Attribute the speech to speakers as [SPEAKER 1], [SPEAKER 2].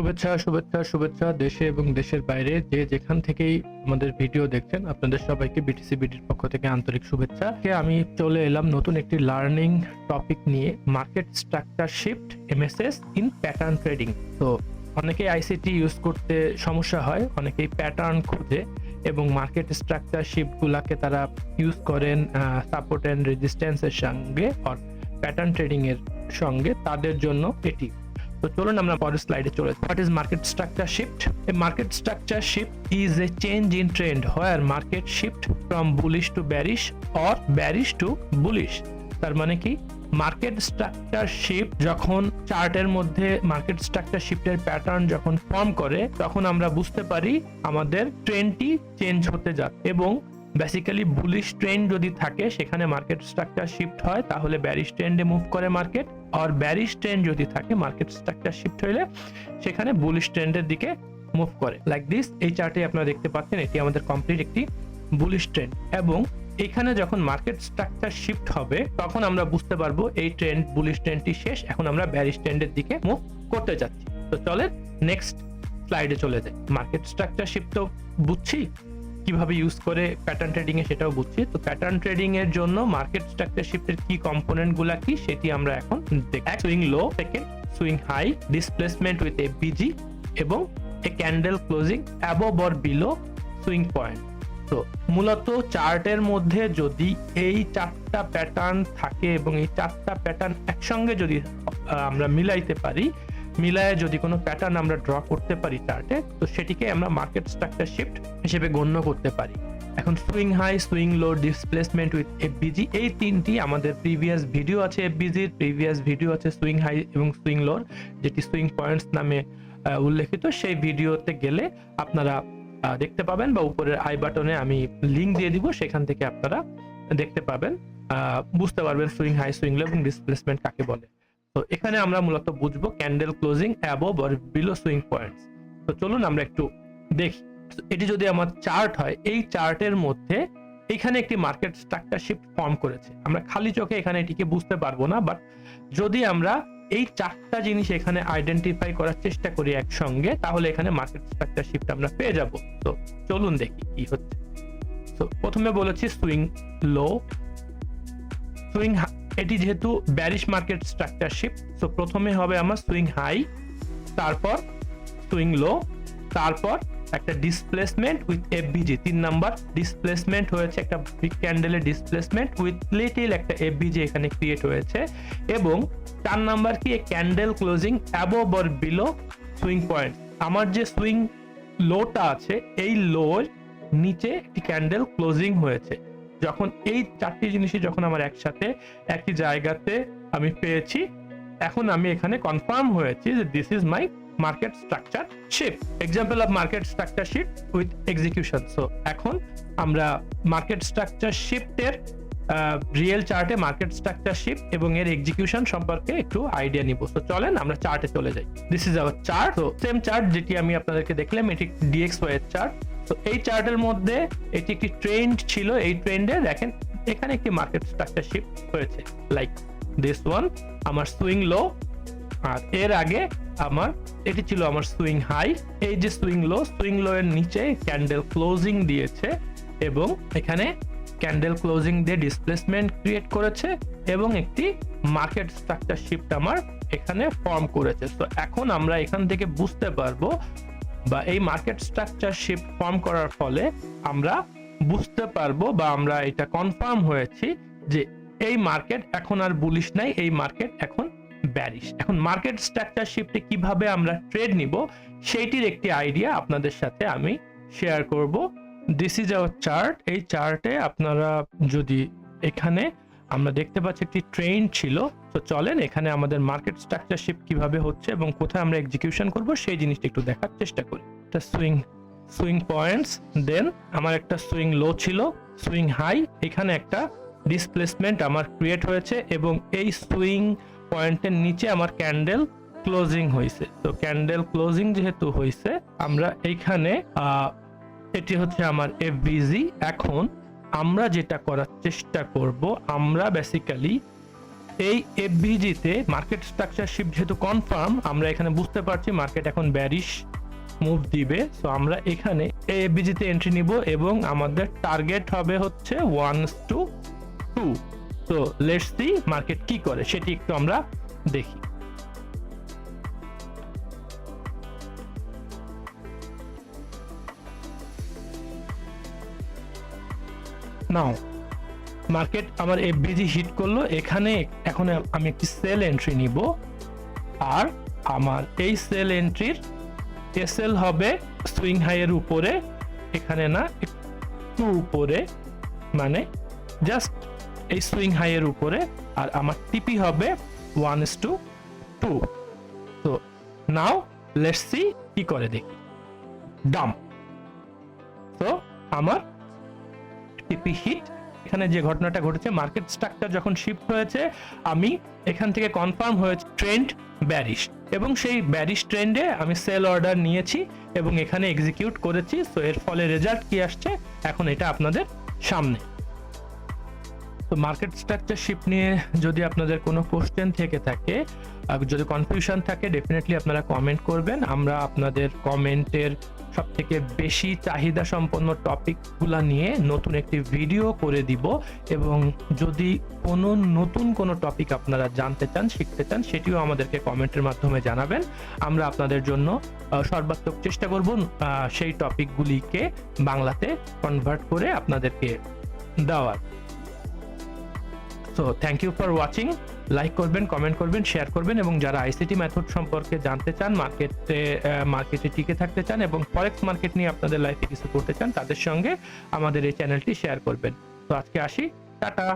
[SPEAKER 1] শুভেচ্ছা শুভেচ্ছা শুভেচ্ছা দেশে এবং দেশের বাইরে যে যেখান থেকেই আমাদের ভিডিও দেখছেন, আপনাদের সবাইকে বিটিসি বিডির পক্ষ থেকে আন্তরিক শুভেচ্ছা। আমি চলে এলাম নতুন একটি লার্নিং টপিক নিয়ে market structure shift MSS in pattern trading তো অনেকেই আইসিটি ইউজ করতে সমস্যা হয়, অনেকেই প্যাটার্ন খুঁজে এবং মার্কেট স্ট্রাকচার শিফটগুলাকে তারা ইউজ করেন সাপোর্ট অ্যান্ড রেজিস্ট্যান্সের সঙ্গে আর প্যাটার্ন ট্রেডিংয়ের সঙ্গে, তাদের জন্য এটি। তো চলুন আমরা পরের স্লাইডে চলে what is market structure shift a market structure shift is a change in trend where market shift from bullish to bearish or bearish to bullish তার মানে কি? মার্কেট স্ট্রাকচার শিফট যখন চার্টের মধ্যে মার্কেট স্ট্রাকচার শিফটের প্যাটার্ন যখন form করে, তখন আমরা বুঝতে পারি আমাদের ট্রেন্ডটি চেঞ্জ হতে যাক এবং বেসিক্যালি বুলিশ ট্রেন্ড যদি থাকে, সেখানে মার্কেট স্ট্রাকচার শিফট হয়, তাহলে ব্যারিশ ট্রেন্ডে মুভ করে মার্কেট আর ব্যারিশ ট্রেন্ড যদি থাকে মার্কেট স্ট্রাকচার শিফট হইলে সেখানে বুলিশ ট্রেন্ডের দিকে মুভ করে। লাইক দিস এই চার্টে আপনারা দেখতে পাচ্ছেন, এটি আমাদের কমপ্লিট একটি বুলিশ ট্রেন্ড এবং এখানে যখন মার্কেট স্ট্রাকচার শিফট হবে, তখন আমরা বুঝতে পারব এই ট্রেন্ড বুলিশ ট্রেন্ডটি শেষ, এখন আমরা ব্যারিশ ট্রেন্ডের দিকে মুভ করতে যাচ্ছি তো চলে নেক্সট স্লাইডে চলে যাই। মার্কেট স্ট্রাকচার শিফট তো বুঝছি কীভাবে ইউজ করে প্যাটার্ন ট্রেডিং এ সেটাও বুঝছি। তো প্যাটার্ন ট্রেডিং এর জন্য মার্কেট স্ট্রাকচার শিফটের কি কম্পোনেন্টগুলা কি সেটি আমরা এখন দেখি swing low second swing high displacement with a এবং a candle closing above or below swing point তো মূলত চার্টের মধ্যে যদি এই চারটা প্যাটার্ন থাকে এবং এই চারটা প্যাটার্ন একসঙ্গে যদি আমরা মিলাইতে পারি মিলায়ে যদি কোনো প্যাটার্ন আমরা ড্র করতে পারি চার্টে তো সেটিকে আমরা মার্কেট স্ট্রাকচার শিফট হিসেবে গণ্য করতে পারি। এখন swing high swing low displacement with FVG এই তিনটি আমাদের প্রিভিয়াস ভিডিও আছে এফবিজির প্রিভিয়াস ভিডিও আছে সুইং হাই এবং সুইং লোর যেটি সুইং পয়েন্টস নামে উল্লেখিত। সেই ভিডিওতে গেলে আপনারা দেখতে পাবেন বা উপরের আই বাটনে আমি লিঙ্ক দিয়ে দিব, সেখান থেকে আপনারা দেখতে পাবেন বুঝতে পারবেন সুইং হাই সুইং লো এবং ডিসপ্লেসমেন্ট কাকে বলে। তো এখানে আমরা মূলত বুঝব candle closing above or below swing points তো চলুন আমরা একটু দেখি। এটি যদি আমার চার্ট হয়, এই চার্টের মধ্যে এখানে একটি মার্কেট স্ট্রাকচার শিফট ফর্ম করেছে। আমরা খালি চোখে এখানে এটিকে বুঝতে পারব না বাট যদি আমরা এই চারটা জিনিস এখানে আইডেন্টিফাই করার চেষ্টা করি একসঙ্গে, তাহলে এখানে মার্কেট স্ট্রাকচার শিফট আমরা পেয়ে যাব। তো চলুন দেখি কি হচ্ছে। তো প্রথমে বলেছি সুইং লো সুইং এটি যেহেতু ব্যারিশ মার্কেট স্ট্রাকচার শিফট তো প্রথমে হবে আমার সুইং হাই তারপর সুইং লো তারপর একটা ডিসপ্লেসমেন্ট উইথ এফবিজি তিন নাম্বার ডিসপ্লেসমেন্ট হয়েছে একটা বিগ ক্যান্ডেলের ডিসপ্লেসমেন্ট উইথ লিটিল একটা এফবিজি এখানে ক্রিয়েট হয়েছে, এবং চার নাম্বার কি candle closing above or below swing point আমার যে সুইং লোটা আছে, এই লোর নিচে একটি ক্যান্ডেল ক্লোজিং হয়েছে। যখন এই চারটি জিনিসই যখন আমার একসাথে, একই জায়গাতে আমি পেয়েছি, এখন আমি এখানে কনফার্ম হয়েছি যে this is my market structure shift example of market structure shift with execution so এখন আমরা মার্কেট স্ট্রাকচার শিফটের রিয়েল চার্টে মার্কেট স্ট্রাকচার শিফট এবং এর এক্সিকিউশন সম্পর্কে একটু আইডিয়া নিব। তো চলেন আমরা চার্টে চলে যাই। দিস ইজ আওয়ার চার্ট তো সেম চার্ট যেটি আমি আপনাদেরকে দেখলাম, এটি ডিএক্স ওয়াই চার্ট তো এই চার্টের মধ্যে এটি একটি ট্রেন্ড ছিল। এই ট্রেন্ডে দেখেন, এখানে একটি মার্কেট স্ট্রাকচার শিফট হয়েছে। লাইক দিস ওয়ান আমার সুইং লো আর এর আগে আমার, এটি ছিল আমার সুইং হাই এই যে সুইং লো সুইং লো এর নিচে ক্যান্ডেল ক্লোজিং দিয়েছে এবং এখানে ক্যান্ডেল ক্লোজিং দিয়ে ডিসপ্লেসমেন্ট ক্রিয়েট করেছে এবং একটি মার্কেট স্ট্রাকচার শিফট আমার এখানে ফর্ম করেছে। তো এখন আমরা এখান থেকে বুঝতে পারব বা এই মার্কেট স্ট্রাকচার শিফট ফর্ম করার ফলে আমরা বুঝতে পারব বা আমরা এটা কনফার্ম হয়েছি যে এই মার্কেট এখন আর বুলিশ নাই, এই মার্কেট এখন ব্যারিশ এখন মার্কেট স্ট্রাকচার শিফটে কীভাবে আমরা ট্রেড নিব, সেইটির একটি আইডিয়া আপনাদের সাথে আমি শেয়ার করব। দিস ইজ আওয়ার চার্ট এই চার্টে আপনারা যদি এখানে আমরা দেখতে পাচ্ছি একটি ট্রেন ছিল তো চলেন, এখানে আমাদের মার্কেট স্ট্রাকচার শিফট কীভাবে হচ্ছে এবং কোথায় আমরা এক্সিকিউশন করব, সেই জিনিসটা একটু দেখার চেষ্টা করি। একটা সুইং সুইং পয়েন্টস দেন আমার একটা সুইং লো ছিল সুইং হাই এখানে একটা ডিসপ্লেসমেন্ট আমার ক্রিয়েট হয়েছে এবং এই সুইং পয়েন্টের নিচে আমার ক্যান্ডেল ক্লোজিং হয়েছে। তো ক্যান্ডেল ক্লোজিং যেহেতু হয়েছে, আমরা এইখানে এটি হচ্ছে আমার এফবিজি এখন আমরা যেটা করার চেষ্টা করব, আমরা বেসিক্যালি এই এফভিজি তে মার্কেট স্ট্রাকচার শিফট যেহেতু কনফার্ম আমরা এখানে বুঝতে পারছি মার্কেট এখন ব্যারিশ মুভ দিবে। সো আমরা এখানে এই এফভিজি তে এন্ট্রি নিব এবং আমাদের টার্গেট হবে হচ্ছে ওয়ান টু টু তো লেটস সি মার্কেট কি করে, সেটি একটু আমরা দেখি। নাও মার্কেট আমার এফবিজি হিট করল। এখানে এখন আমি একটি সেল এন্ট্রি নিব। আর আমার এই সেল এন্ট্রির এসএল হবে সুইং হাইয়ের উপরে। এখানে না, একটু উপরে। মানে জাস্ট এই সুইং হাইয়ের উপরে। আর আমার টিপি হবে ওয়ান ইস টু টু তো নাও লেটস কি করে দেখি। ডাম তো আমার টিপি হিট এখানে যে ঘটনাটা ঘটেছে মার্কেট স্ট্রাকচার যখন শিফট হয়েছে, আমি এখান থেকে কনফার্ম হয়েছে ট্রেন্ড ব্যারিশ এবং সেই ব্যারিশ ট্রেন্ডে আমি সেল অর্ডার নিয়েছি এবং এখানে এক্সিকিউট করেছি। সো এর ফলে রেজাল্ট কি আসছে? এখন এটা আপনাদের সামনে। তো মার্কেট স্ট্রাকচার শিফট নিয়ে যদি আপনাদের কোনো কোশ্চেন থেকে থাকে যদি কনফিউশন থাকে ডেফিনেটলি আপনারা কমেন্ট করবেন। আমরা আপনাদের কমেন্টের সব থেকে বেশি চাহিদা সম্পন্ন টপিকগুলো নিয়ে নতুন একটি ভিডিও করে দিব এবং যদি কোনো নতুন কোনো টপিক আপনারা জানতে চান, শিখতে চান, সেটিও আমাদেরকে কমেন্টের মাধ্যমে জানাবেন। আমরা আপনাদের জন্য সর্বাত্মক চেষ্টা করব সেই টপিকগুলিকে বাংলাতে কনভার্ট করে আপনাদেরকে দেওয়ার। So thank you for watching like করবেন কমেন্ট করবেন শেয়ার করবেন এবং যারা আইসিটি মেথড সম্পর্কে জানতে চান মার্কেটে মার্কেটে টিকে থাকতে চান এবং ফরেক্স মার্কেট নিয়ে আপনাদের লাইফে কিছু করতে চান, তাদের সঙ্গে আমাদের এই চ্যানেলটি শেয়ার করবেন। তো আজকে আসি। টাটা!